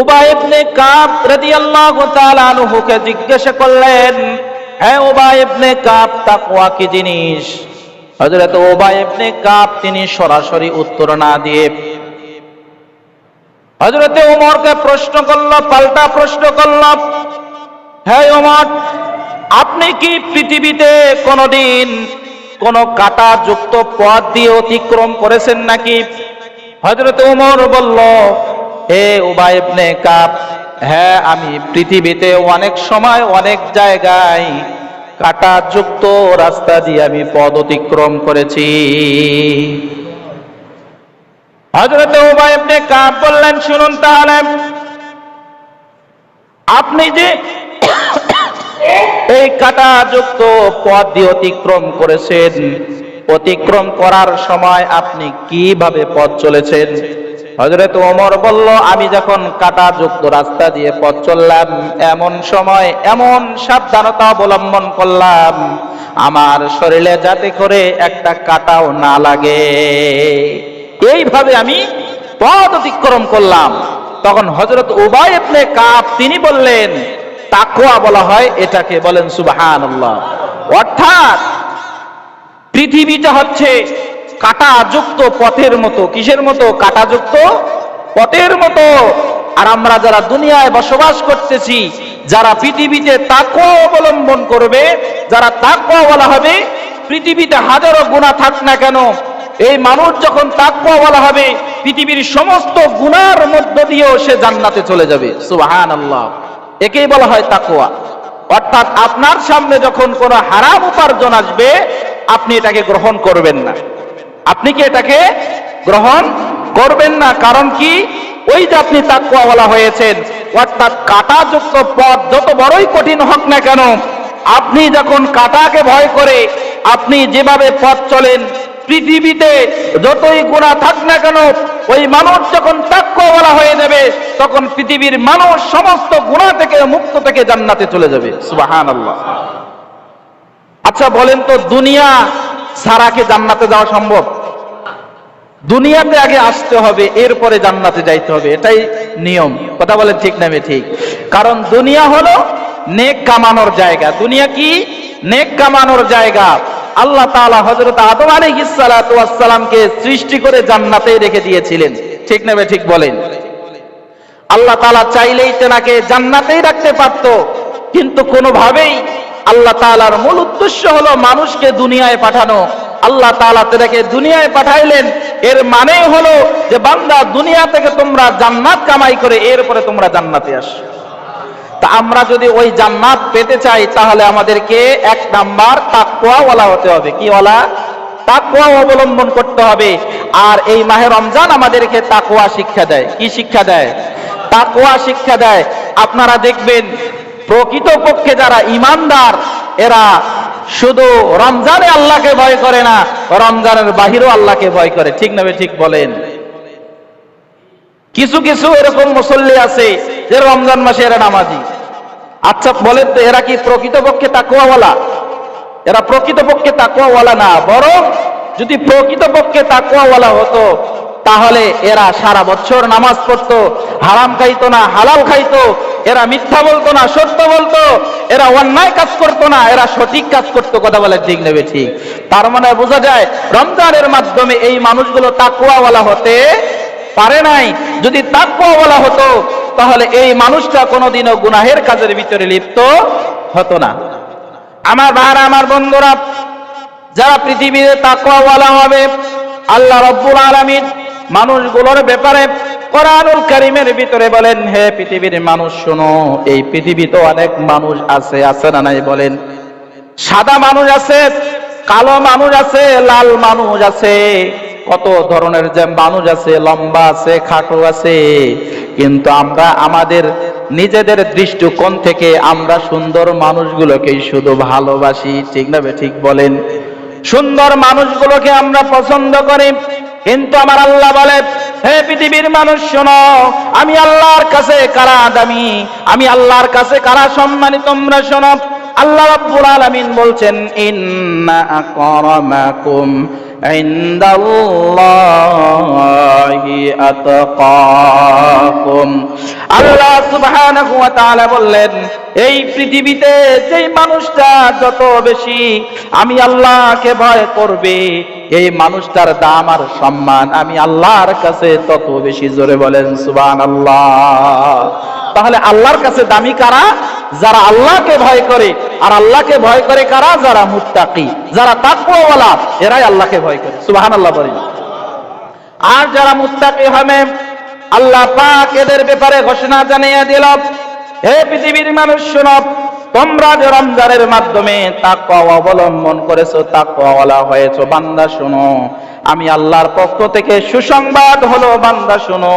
উবাই ইবনে কাব রাদিয়াল্লাহু তাআলা আনহুকে জিজ্ঞাসা করলেন হ্যাঁ উবাই ইবনে কাব, তাকওয়া কি জিনিস? হযরত উবাই ইবনে কাব তিনি সরাসরি উত্তর না দিয়ে হযরতে ওমরকে প্রশ্ন করল, পাল্টা প্রশ্ন করল হ্যাঁ ওমর আপনি কি পৃথিবীতে কোনোদিন কোন কাটা যুক্ত পথ দিয়ে অতিক্রম করেছেন নাকি? হযরত ওমর বলল হে উবাই ইবনে কাব হ্যাঁ আমি পৃথিবীতে অনেক সময় অনেক জায়গায় কাটা যুক্ত রাস্তা দিয়ে আমি পথ অতিক্রম করেছি। হযরত উবাই ইবনে কাব বললেন, শুনুন তাহলে, আপনি যে এই কাটা যুক্ত পথ দিয়ে অতিক্রম করেছেন, অতিক্রম করার সময় আপনি কীভাবে পথ চলেছেন? হজরত ওমর বলল, আমি যখন কাটা যুক্ত রাস্তা দিয়ে পথ চললাম, এমন সময় এমন সাবধানতা অবলম্বন করলাম, আমার শরীরে যাতে করে একটা কাটাও না লাগে। এইভাবে আমি পথ অতিক্রম করলাম। তখন হজরত উবাই ইবনে কাব, তিনি বললেন, তাকওয়া বলা হয় এটাকে বলেন সুবহানাল্লাহ। অর্থাৎ পৃথিবীটা হচ্ছে কাটাযুক্ত পথের মতো। কিসের মতো? কাটাযুক্ত পথের মতো। আর আমরা যারা দুনিয়ায় বসবাস করতেছি, যারা পৃথিবীতে তাকওয়া অবলম্বন করবে, যারা তাকওয়া বলা হবে, পৃথিবীতে হাজারো গুণা থাক না কেন, এই মানুষ যখন তাকওয়া বলা হবে, পৃথিবীর সমস্ত গুণার মধ্য দিয়েও সে জান্নাতে চলে যাবে। সুবহানাল্লাহ। একেই বলা হয় তাকওয়া। অর্থাৎ আপনার সামনে যখন কোনো হারাম উপার্জন আসবে, আপনি এটাকে গ্রহণ করবেন না। আপনি কি এটাকে গ্রহণ করবেন না? কারণ কি? ওই যে আপনি তাকুয়া বলা হয়েছেন, অর্থাৎ কাটাযুক্ত পথ যত বড়ই কঠিন হোক না কেন, আপনি যখন কাটাকে ভয় করে আপনি যেভাবে পথ চলেন, পৃথিবীতে যতই গুণা থাক না কেন, ওই মানুষ যখন তাকুয়া বলা হয়ে যাবে, তখন পৃথিবীর মানুষ সমস্ত গুণা থেকে মুক্ত থেকে জান্নাতে চলে যাবে। সুবহানাল্লাহ। আচ্ছা বলেন তো, দুনিয়া সারাকে জান্নাতে যাওয়া সম্ভব? দুনিয়াতে আগে আসতে হবে, এরপরে জান্নাতে যাইতে হবে। এটাই নিয়ম। কথা বলেন ঠিক নামে ঠিক কারণ দুনিয়া হলো নেক কামানোর জায়গা। দুনিয়া কি? নেক কামানোর জায়গা। আল্লাহ তাআলা হযরত আদম আলাইহিস সালাতু ওয়াস সালামকে সৃষ্টি করে জান্নাতে রেখে দিয়েছিলেন। ঠিক নেবে ঠিক বলেন। আল্লাহ তাআলা চাইলেই তেনাকে জান্নাতেই রাখতে পারতো। কিন্তু কোনোভাবেই আল্লাহ তাআলার মূল উদ্দেশ্য হলো মানুষকে দুনিয়ায় পাঠানো। আল্লাহ তাআলা তেনাকে দুনিয়ায় পাঠাইলেন। এর মানে হলো যে বান্দা দুনিয়া থেকে তোমরা জান্নাত কামাই করে এরপরে তোমরা জান্নাতে আস তা আমরা যদি ওই জান্নাত পেতে চাই, তাহলে আমাদেরকে এক নাম্বার তাকওয়া ওয়ালা হতে হবে। কি ওয়ালা? তাকুয়া অবলম্বন করতে হবে। আর এই মাহে রমজান আমাদেরকে তাকুয়া শিক্ষা দেয়। কি শিক্ষা দেয়? তাকওয়া শিক্ষা দেয়। আপনারা দেখবেন, প্রকৃতপক্ষে যারা ইমানদার, এরা শুধু রমজানে আল্লাহকে ভয় করে না, রমজানের বাহিরেও আল্লাহকে ভয় করে। ঠিক না ঠিক বলেন? কিছু কিছু এরকম মুসল্লি আছে যে রমজান মাসে এরা নামাজি। আচ্ছা বলেন তো এরা কি প্রকৃতপক্ষে তাকুয়াওয়ালা এরা প্রকৃতপক্ষে তাকুয়াওয়ালা না, বরং যদি প্রকৃতপক্ষে তাকুয়াওয়ালা হতো তাহলে এরা সারা বছর নামাজ পড়তো, হারাম খাইতো না, হালাল খাইতো, এরা মিথ্যা বলতো না, সত্য বলতো, এরা অন্যায় কাজ করতো না, এরা সঠিক কাজ করতো, কথা বলে ঠিক নেবে ঠিক তার মানে বোঝা যায়, রমজানের মাধ্যমে এই মানুষগুলো তাকুয়াওয়ালা হতে পারে নাই। যদি তাকওয়া বলা হতো, তাহলে এই মানুষটা কোনোদিনও গুনাহের কাজের ভিতরে লিপ্ত হতো না। আমার ভাইরা, আমার বন্ধুরা, যারা পৃথিবীতে তাকওয়া বলা হবে, আল্লাহ রব্বুল আলামিন মানুষগুলোর ব্যাপারে কোরআনুল কারীমের ভিতরে বলেন, হে পৃথিবীর মানুষ, শোনো, এই পৃথিবীতে অনেক মানুষ আছে আছে না নাই? বলেন, সাদা মানুষ আছে, কালো মানুষ আছে, লাল মানুষ আছে, কত ধরনের যে মানুষ আছে, লম্বা আছে, খাটো আছে, কিন্তু আমরা, আমাদের নিজেদের দৃষ্টিকোণ থেকে আমরা সুন্দর মানুষগুলোকেই শুধু ভালোবাসি। ঠিক না ঠিক বলেন। সুন্দর মানুষগুলোকে আমরা পছন্দ করি। কিন্তু আমার আল্লাহ বলে, হে পৃথিবীর মানুষ, শোনো, আমি আল্লাহর কাছে কারা দামি? আমি আল্লাহর কাছে কারা সম্মানি? তোমরা শোনো। আল্লাহ রব্বুল আলামিন বলছেন, ইন্না আকরামাকুম ইনদাল্লাহি আতাকাকুম। আল্লাহ সুবহানাহু ওয়া তাআলা বললেন, এই পৃথিবীতে যেই মানুষটা যত বেশি আমি আল্লাহকে ভয় করবে এই মানুষটার দাম আর সম্মান, আমি আল্লাহর কাছে তত বেশি জোরে বলেন সুবান আল্লাহ তাহলে আল্লাহর কাছে দামি কারা? যারা আল্লাহকে ভয় করে, আর আল্লাহকে ভয় করে কারা? যারা মুত্তাকি, যারা তাকওয়াওয়ালা, এরাই আল্লাহকে ভয় করে। সুবহানাল্লাহ বলেন। আর যারা মুত্তাকি হবে, আল্লাহ পাক এদের ব্যাপারে ঘোষণা জানিয়ে দিল। হে পৃথিবীর মানুষ, শোনো তোমরা যে রমজানের মাধ্যমে তাকওয়া অবলম্বন করেছ, তাকওয়াওয়ালা হয়েছো, বান্দা শোনো। আমি আল্লাহর পক্ষ থেকে সুসংবাদ হলো, বান্দা শোনো।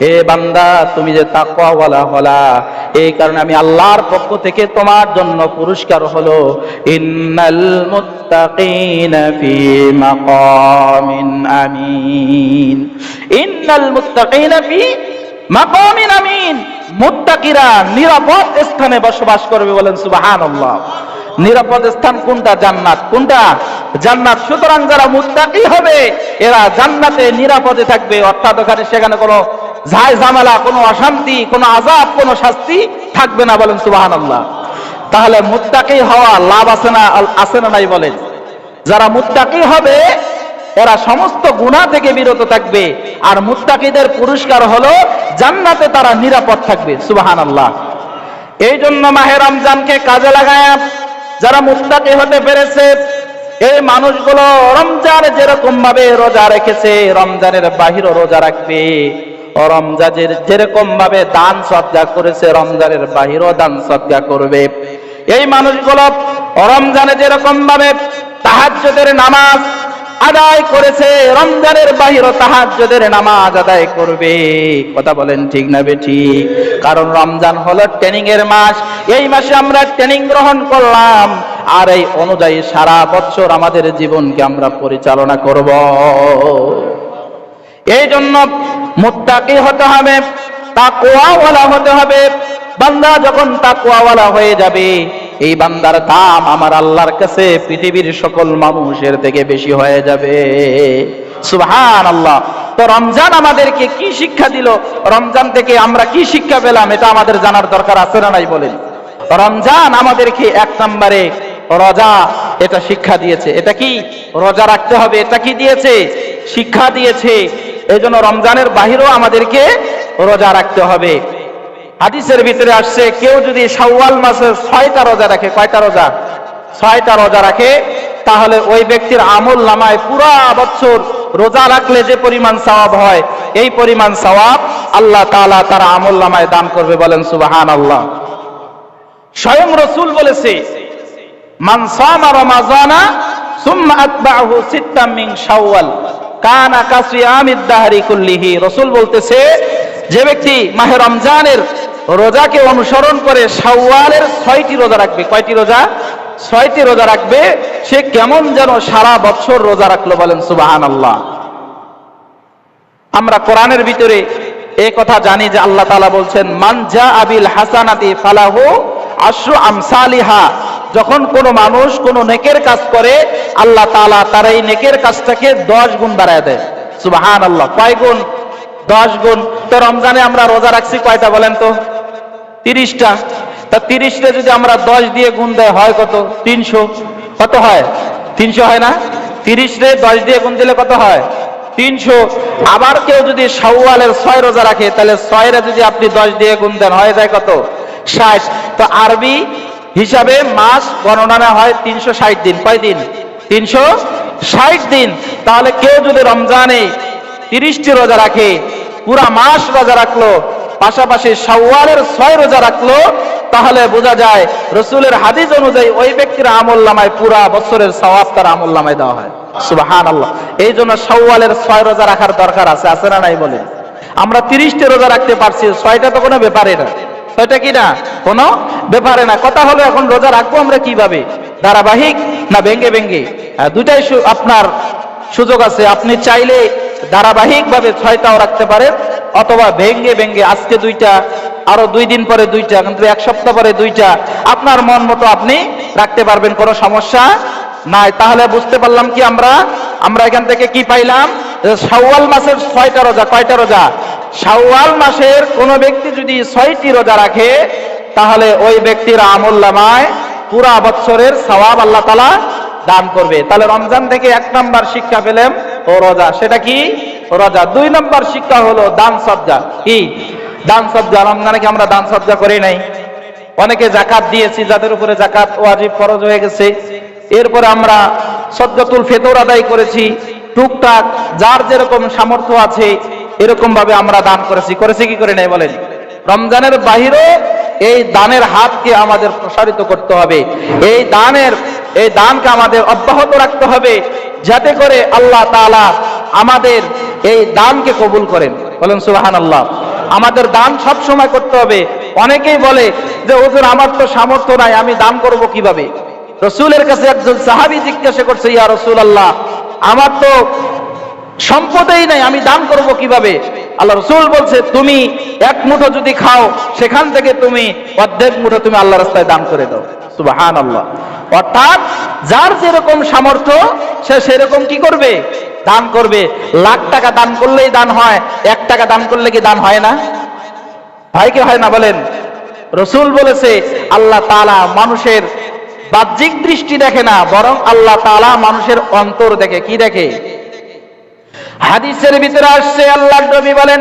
হে বান্দা, তুমি যে তাকওয়াওয়ালা হলা, এই কারণে আমি আল্লাহর পক্ষ থেকে তোমার জন্য পুরস্কার হলো, ইন্নাল মুত্তাকিনা ফি মাকামিন আমিন। ইন্নাল মুত্তাকিনা ফি মাকামিন আমিন। মুত্তাকিরা নিরাপদ স্থানে বসবাস করবে বলেন সুবহানাল্লাহ। নিরাপদ স্থান কোনটা? জান্নাত। কোনটা? জান্নাত। সুতরাং যারা মুত্তাকি হবে, এরা জান্নাতে নিরাপদে থাকবে। অর্থাৎ ওখানে সেখানে কোনো ঝাই ঝামেলা, কোনো অশান্তি, কোনো আজাব কোনো শাস্তি থাকবে না বলেন সুবহানাল্লাহ। তাহলে মুত্তাকি হওয়া লাভ আছে না আছে না নাই বলেন? যারা মুত্তাকি হবে এরা সমস্ত গুণা থেকে বিরত থাকবে। আর মুস্তাকিদের পুরস্কার হলো জান্নাতে তারা নিরাপদ থাকবে। সুবাহান আল্লাহ এই জন্য মাহে রমজানকে কাজে লাগায় যারা মুত্তাকি হতে পেরেছে, এই মানুষগুলো রমজান যেরকম ভাবে রোজা রেখেছে, রমজানের বাহিরও রোজা রাখবে। রমজানের যেরকম ভাবে দান সদ্গা করেছে, রমজানের বাহিরও দান সদ্গা করবে। এই মানুষগুলো রমজানে যেরকম ভাবে তাহাজ্জুদের নামাজ আদায় করেছে, রমজানের বাহির তাহাজ্জুদের নামাজ আদায় করবে। কথা বলেন ঠিক না বেঠি কারণ রমজান হলো ট্রেনিং এর মাস, এই মাসে আমরা ট্রেনিং গ্রহণ করলাম, আর এই অনুযায়ী সারা বছর আমাদের জীবনকে আমরা পরিচালনা করব। এই জন্য মুত্তাকি হতে হবে, তাকওয়াওয়ালা হতে হবে। বান্দা যখন তাকওয়াওয়ালা হয়ে যাবে এই বান্দার দাম আমার আল্লাহর কাছে পৃথিবীর সকল মানুষের থেকে বেশি হয়ে যাবে। সুবহান আল্লাহ তো রমজান আমাদেরকে কি শিক্ষা দিল? রমজান থেকে আমরা কি শিক্ষা পেলাম? এটা আমাদের জানার দরকার আছে না নাই বলেন? রমজান আমাদেরকে এক নম্বরে রোজা, এটা শিক্ষা দিয়েছে। এটা কি? রোজা রাখতে হবে। এটা কি দিয়েছে? শিক্ষা দিয়েছে। এই জন্য রমজানের বাহিরেও আমাদেরকে রোজা রাখতে হবে। হাদিসের ভিতরে আসছে, কেউ যদি শাওয়াল মাসে ছয়টা রোজা রাখে, কয়টা রোজা? ছয়টা রোজা রাখে, তাহলে ওই ব্যক্তির আমল নামায় পুরা বছর রোজা রাখলে যে পরিমাণ সওয়াব হয়, এই পরিমাণ সওয়াব আল্লাহ তাআলা তার আমল নামায় দান করবে বলেন সুবাহান আল্লাহ স্বয়ং রসুল বলেছে, মান সুম্মা রসুল বলতেছে, যে ব্যক্তি মাহে রমজানের রোজাকে অনুসরণ করে শাওয়ালের ছয়টি রোজা রাখবে। কয়টি রোজা? ছয়টি রোজা রাখবে। সে কেমন যেন সারা বছর রোজা রাখল বলেন সুবাহান আল্লাহ আমরা কোরআনের ভিতরে এই কথা জানি যে আল্লাহ তাআলা বলছেন, মান জা আবিল হাসানাতি ফালাহু আশরু আমসালিহা। যখন কোনো মানুষ কোনো নেকের কাজ করে, আল্লাহ তালা তার এই নেকের কাজটাকে দশ গুণ বাড়ায় দেয়। সুবাহান আল্লাহ কয় গুণ? দশ গুণ। তো রমজানে আমরা রোজা রাখছি কয়টা বলেন তো? তিরিশটা। তা তিরিশটা যদি আমরা দশ দিয়ে গুণ দেয় হয় কত? তিনশো। কত হয়? তিনশো হয় না? তিরিশ রে দশ দিয়ে গুণ দিলে কত হয়? তিনশো। আবার কেউ যদি শাওয়ালের ছয় রোজা রাখে, তাহলে ছয়রে যদি আপনি দশ দিয়ে গুণ দেন, হয়ে যায় কত? ষাট। তো আরবি হিসাবে মাস গণনা হয় তিনশো ষাট দিন। কয় দিন? তিনশো ষাট দিন। তাহলে কেউ যদি রমজানে তিরিশটি রোজা রাখে, পুরা মাস রোজা রাখল পাশাপাশি শাওয়ালের ছয় রোজা রাখল, তাহলে বোঝা যায় রসুলের হাদিস অনুযায়ী ওই ব্যক্তির আমল নামায় পুরা বছরের সওয়াব তার আমল নামায় দেওয়া হয়। সুবাহান আল্লাহ এই জন্য শাওয়ালের ছয় রোজা রাখার দরকার আছে আছে না নাই বলে আমরা তিরিশটি রোজা রাখতে পারছি, ছয়টা তো কোনো ব্যাপারে না। ছয়টা কি না? কোনো ব্যাপারে না। কথা হলো এখন রোজা রাখব আমরা কীভাবে? ধারাবাহিক না ভেঙ্গে ভেঙ্গে? দুটাই আপনার সুযোগ আছে। আপনি চাইলে ধারাবাহিক ভাবে ছয়টাও রাখতে পারেন। অথবা ভেঙ্গে ভেঙ্গে আজকে দুইটা, আরও দুই দিন পরে দুইটা, কিন্তু এক সপ্তাহ পরে দুইটা, আপনার মন মতো আপনি রাখতে পারবেন, কোনো সমস্যা নাই। তাহলে বুঝতে পারলাম কি আমরা? আমরা এখান থেকে কি পাইলাম? যে শাওয়াল মাসের ছয়টা রোজা, কয়টা রোজা? শাওয়াল মাসের কোন ব্যক্তি যদি ছয়টি রোজা রাখে, তাহলে ওই ব্যক্তির আমল্লামায় পুরা বৎসরের সওয়াব আল্লাহ তালা দান করবে। তাহলে রমজান থেকে এক নাম্বার শিক্ষা পেলাম ও রোজা। সেটা কি? রোজা, দুই নাম্বার শিক্ষা হলো দান সজ্জা। কি? দান সজ্জা রমজানে কি আমরা দান সজ্জা করি নাই। অনেকে জাকাত দিয়েছি, যাদের উপরে জাকাত ওয়াজিব ফরজ হয়ে গেছে। এরপরে আমরা সজ্জাতুল ফেতর আদায় করেছি। টুকটাক যার যেরকম সামর্থ্য আছে এরকম ভাবে আমরা দান করেছি। করেছি কি করে নাই বলেন? রমজানের বাহিরে এই দানের হাতকে আমাদের প্রসারিত করতে হবে। এই দানের, এই দানকে আমাদের অব্যাহত রাখতে হবে। যাতে করে আল্লাহ তাআলা আমাদের এই দানকে কবুল করেন। বলেন সুবাহান আল্লাহ আমাদের দান সব সময় করতে হবে। অনেকেই বলে যে ওজন আমার তো সামর্থ্য নাই, আমি দান করব কীভাবে? রসুলের কাছে একজন সাহাবি জিজ্ঞাসা করছে, ইয়া রসুল আল্লাহ আমার তো সম্পদেই নাই, আমি দান করব কীভাবে? আল্লাহ রসুল বলছে, তুমি এক মুঠো যদি খাও, সেখান থেকে তুমি অর্ধেক মুঠো তুমি আল্লাহ রাস্তায় দান করে দাও। সুবাহান আল্লাহ অর্থাৎ যার যেরকম সামর্থ্য, সে সেরকম কি করবে? দান করবে। লাখ টাকা দান করলেই দান হয়, এক টাকা দান করলে কি দান হয় না? কি হয় না বলেন? রসুল বলেছে, আল্লাহ তাআলা মানুষের বাহ্যিক দৃষ্টি দেখে না, বরং আল্লাহ তালা মানুষের অন্তর দেখে। কি দেখে? হাদিসের ভিতরে আসছে আল্লাহ নবী বলেন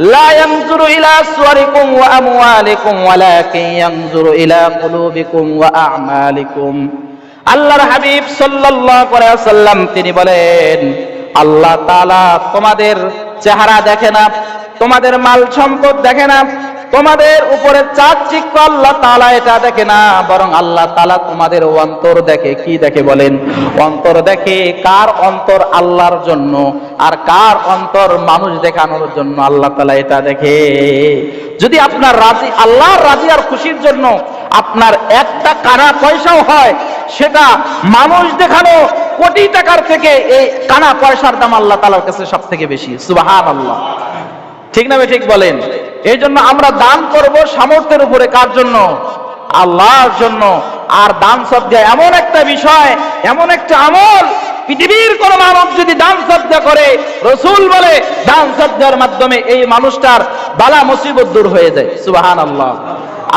লা ينظر إلى صوركم وأموالكم ولكن ينظر إلى قلوبكم وأعمالكم আল্লাহর হাবিব ওয়াসাল্লাম তিনি বলেন, আল্লাহ তাআলা তোমাদের চেহারা দেখে না, তোমাদের মাল সম্পদ দেখে না তোমাদের উপরে চাকচিক্য আল্লাহ তালা এটা দেখে না, বরং আল্লাহ তালা তোমাদের অন্তর দেখে। কি দেখে বলেন? অন্তর দেখে কার অন্তর আল্লাহর জন্য আর কার অন্তর মানুষ দেখানোর জন্য আল্লাহ তালা এটা দেখে। যদি আপনার রাজি আল্লাহর রাজি আর খুশির জন্য আপনার একটা কানা পয়সাও হয়, সেটা মানুষ দেখানো কোটি টাকার থেকে এই কানা পয়সার দাম আল্লাহ তালার কাছে সব থেকে বেশি। সুবাহান আল্লাহ ঠিক না ঠিক বলেন? এই জন্য আমরা দান করব সামর্থ্যের উপরে কার জন্য? আল্লাহর জন্য। আর দান সদ্যা এমন একটা বিষয়, এমন একটা আমল, পৃথিবীর কোন মানব যদি দান সদ্যা করে, রসুল বলে দান সদ্যার মাধ্যমে এই মানুষটার বালা মুসিবত দূর হয়ে যায়। সুবাহান আল্লাহ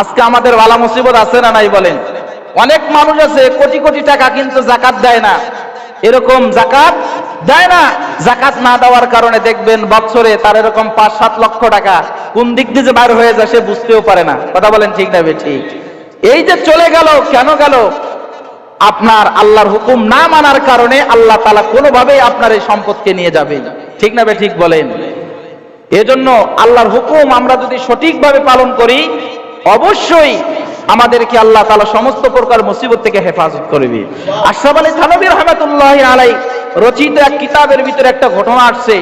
আজকে আমাদের বালা মুসিবত আছে না নাই বলেন? অনেক মানুষ আছে, কোটি কোটি টাকা কিন্তু জাকাত দেয় না। এরকম জাকাত দেয় না। জাকাত না দেওয়ার কারণে দেখবেন বছরে তার এরকম পাঁচ সাত লক্ষ টাকা কোন দিক দিয়ে যে বার হয়ে যায় সে বুঝতেও পারে না। কথা বলেন ঠিক না ঠিক। এই যে চলে গেল, কেন গেল? আপনার আল্লাহর হুকুম না মানার কারণে আল্লাহ তালা কোনোভাবেই আপনার এই সম্পদকে নিয়ে যাবে ঠিক না ঠিক বলেন। এজন্য আল্লাহর হুকুম আমরা যদি সঠিকভাবে পালন করি, অবশ্যই আমাদেরকে আল্লাহ তালা সমস্ত প্রকার মুসিবত থেকে হেফাজত করবে আশরাফ আলী থানবী রহমতুল্লাহ আলাই রচিত এক কিতাবের ভিতরে একটা ঘটনা আসছে।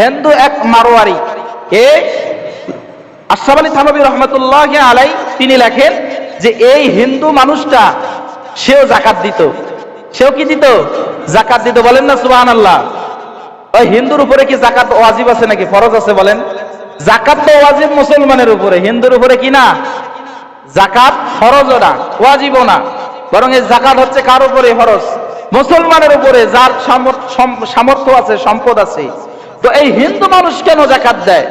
হিন্দু এক মারোয়ারি। এ আশরাফ আলী থানবী রহমতুল্লাহ আলাই তিনি লেখেন যে এই হিন্দু মানুষটা সেও জাকাত দিত। সেও কি দিত? জাকাত দিত। বলেন না সুবাহ আল্লাহ ওই হিন্দুর উপরে কি জাকাত ওয়াজিব আছে নাকি? ফরজ আছে বলেন। জাকাত তো ওয়াজিব মুসলমানের উপরে। হিন্দুর উপরে কি না? জাকাত ফরজও না, ওয়াজিবও না। বরং এই জাকাত হচ্ছে কার উপরে? ফরজ। মুসলমানের উপরে যার সামর্থ্য আছে, সম্পদ আছে। তো এই হিন্দু মানুষ কেন জাকাত দেয়?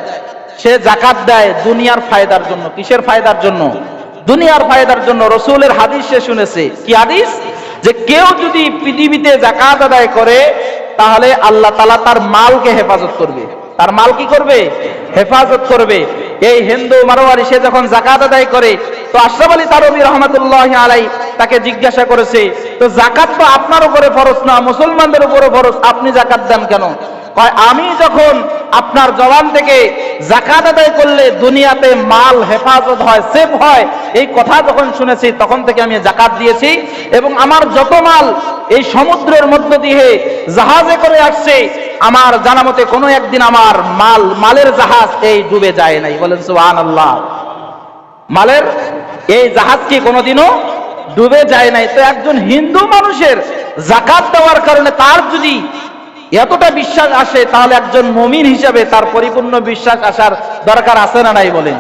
সে জাকাত দেয় দুনিয়ার ফায়দার জন্য। কিসের ফায়দার জন্য? দুনিয়ার ফায়দার জন্য। রসুলের হাদিস সে শুনেছে। কি হাদিস? যে কেউ যদি পৃথিবীতে জাকাত আদায় করে, তাহলে আল্লাহ তালা তার মালকে হেফাজত করবে। তার মাল কি করবে? হেফাজত করবে। এই হিন্দু মারোয়ারি সে যখন জাকাত আদায় করে, তো আশরাফ আলী তারবি রহমতুল্লাহ আলাই তাকে জিজ্ঞাসা করেছে, তো জাকাত তো আপনার উপরে ফরজ না, মুসলমানদের উপরে ফরজ, আপনি জাকাত দেন কেন? কয় আমি যখন আপনার জবান থেকে জাকাত আদায় করলে দুনিয়াতে মাল হেফাজত হয়, সেফ হয়, এই কথা যখন শুনেছি, তখন থেকে আমি জাকাত দিয়েছি এবং আমার যত মাল এই সমুদ্রের মধ্য দিয়ে জাহাজে করে আসছে, আমার জানা মতে কোনো একদিন আমার মাল, মালের জাহাজ এই ডুবে যায় নাই। বলেন সুহান আল্লাহ মালের এই জাহাজ কি কোনোদিনও ডুবে যায় নাই? তো একজন হিন্দু মানুষের জাকাত দেওয়ার কারণে তার যদি এতটা বিশ্বাস আসে, তাহলে একজন মমিন হিসাবে তার পরিপূর্ণ বিশ্বাস আসার দরকার আছে না নাই বলেন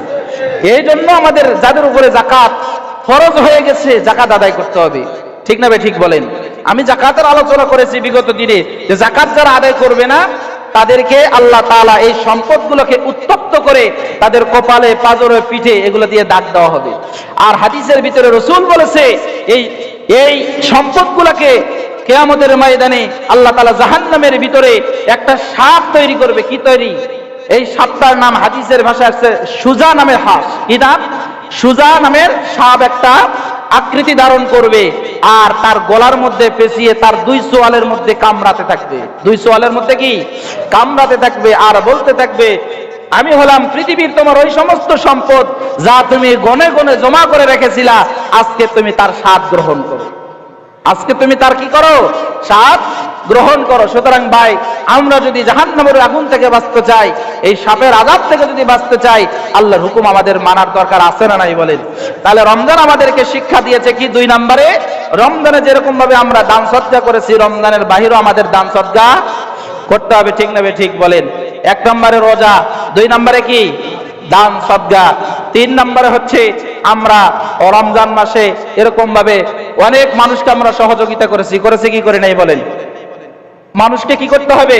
এই জন্য আমাদের যাদের উপরে জাকাত ফরজ হয়ে গেছে জাকাত আদায় করতে হবে। ঠিক না ঠিক বলেন? আমি জাকাতের আলোচনা করেছি বিগত দিনে, যে জাকাত যারা আদায় করবে না, তাদেরকে আল্লাহ তাআলা এই সম্পদগুলোকে উত্তপ্ত করে তাদের কপালে, পাজরে, পিঠে এগুলো দিয়ে দাগ দেওয়া হবে। আর হাদিসের ভিতরে রসুল বলেছে, এই এই সম্পদগুলোকে কেয়ামতের ময়দানে আল্লাহ তাআলা জাহান্নামের ভিতরে একটা সাপ তৈরি করবে। কি তৈরি? এই সাপটার নাম হাদিসের ভাষায় আছে সুজা নামের হাঁস কি নাম সুজা নামের সাপ একটা আকৃতি ধারণ করবে আর তার গলার মধ্যে পেঁচিয়ে তার দুই সোয়ালের মধ্যে কামড়াতে থাকবে। দুই সোয়ালের মধ্যে কি? কামড়াতে থাকবে আর বলতে থাকবে, আমি হলাম পৃথিবীর তোমার ওই সমস্ত সম্পদ যা তুমি গনে গনে জমা করে রেখেছিলা। আজকে তুমি তার স্বাদ গ্রহণ করো। আজকে তুমি তার কি করো? সাপ গ্রহণ করো। সুতরাং ভাই, আমরা যদি জাহান্নামের আগুন থেকে বাঁচতে চাই, এই সাপের আজাব থেকে যদি বাঁচতে চাই, আল্লাহর হুকুম আমাদের মানার দরকার আছে না নাই বলেন? তাহলে রমজান আমাদেরকে শিক্ষা দিয়েছে কি দুই নম্বরে? রমজানে যেরকম ভাবে আমরা দান সজ্জা করেছি, রমজানের বাহিরেও আমাদের দান সজ্জা করতে হবে। ঠিক না ঠিক বলেন? এক নম্বরে রোজা, দুই নম্বরে কি? দান সদ্গা। তিন নম্বরে হচ্ছে আমরা রমজান মাসে এরকম ভাবে অনেক মানুষকে আমরা সহযোগিতা করেছি। করেছি কি, করে নাই বলেন? মানুষকে কি করতে হবে?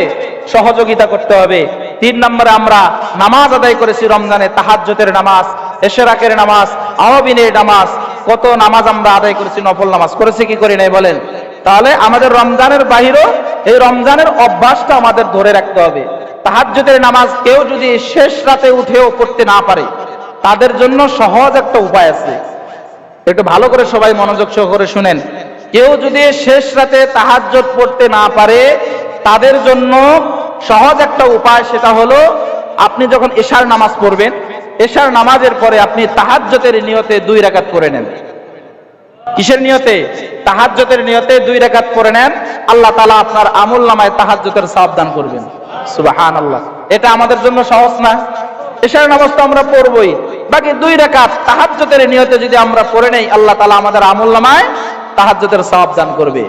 সহযোগিতা করতে হবে। তিন নম্বরে আমরা নামাজ আদায় করেছি রমজানে তাহাজ্জতের নামাজ, এশেরাকের নামাজ আওয়াবিনের নামাজ, কত নামাজ আমরা আদায় করেছি, নফল নামাজ। করেছি কি, করি নাই বলেন? তাহলে আমাদের রমজানের বাহিরও এই রমজানের অভ্যাসটা আমাদের ধরে রাখতে হবে। তাহাজ্জতের নামাজ কেউ যদি শেষ রাতে উঠেও করতে না পারে, তাদের জন্য সহজ একটা উপায় আছে। একটু ভালো করে সবাই মনোযোগ সহকারে শুনেন। কেউ যদি শেষ রাতে তাহাজ্জত পড়তে না পারে, তাদের জন্য সহজ একটা উপায় সেটা হলো, আপনি যখন এশার নামাজ পড়বেন, এশার নামাজের পরে আপনি তাহাজ্জতের নিয়তে দুই রাকাত করে নেন। কিসের নিয়তে? তাহাজ্জতের নিয়তে দুই রাকাত করে নেন। আল্লাহ তালা আপনার আমল নামায় তাহাজ্জতের সাবধান করবেন। সুবাহান আল্লাহ এটা আমাদের জন্য সহজ না। এশার নামাজ তো আমরা পড়বই। বাকি দুই রেখাত তাহাজ্যতের নিয়তে যদি আমরা পড়ে নেই, আল্লাহ তালা আমাদের আমল নামায় তাহাজ্জতের সওয়াব দান করবে।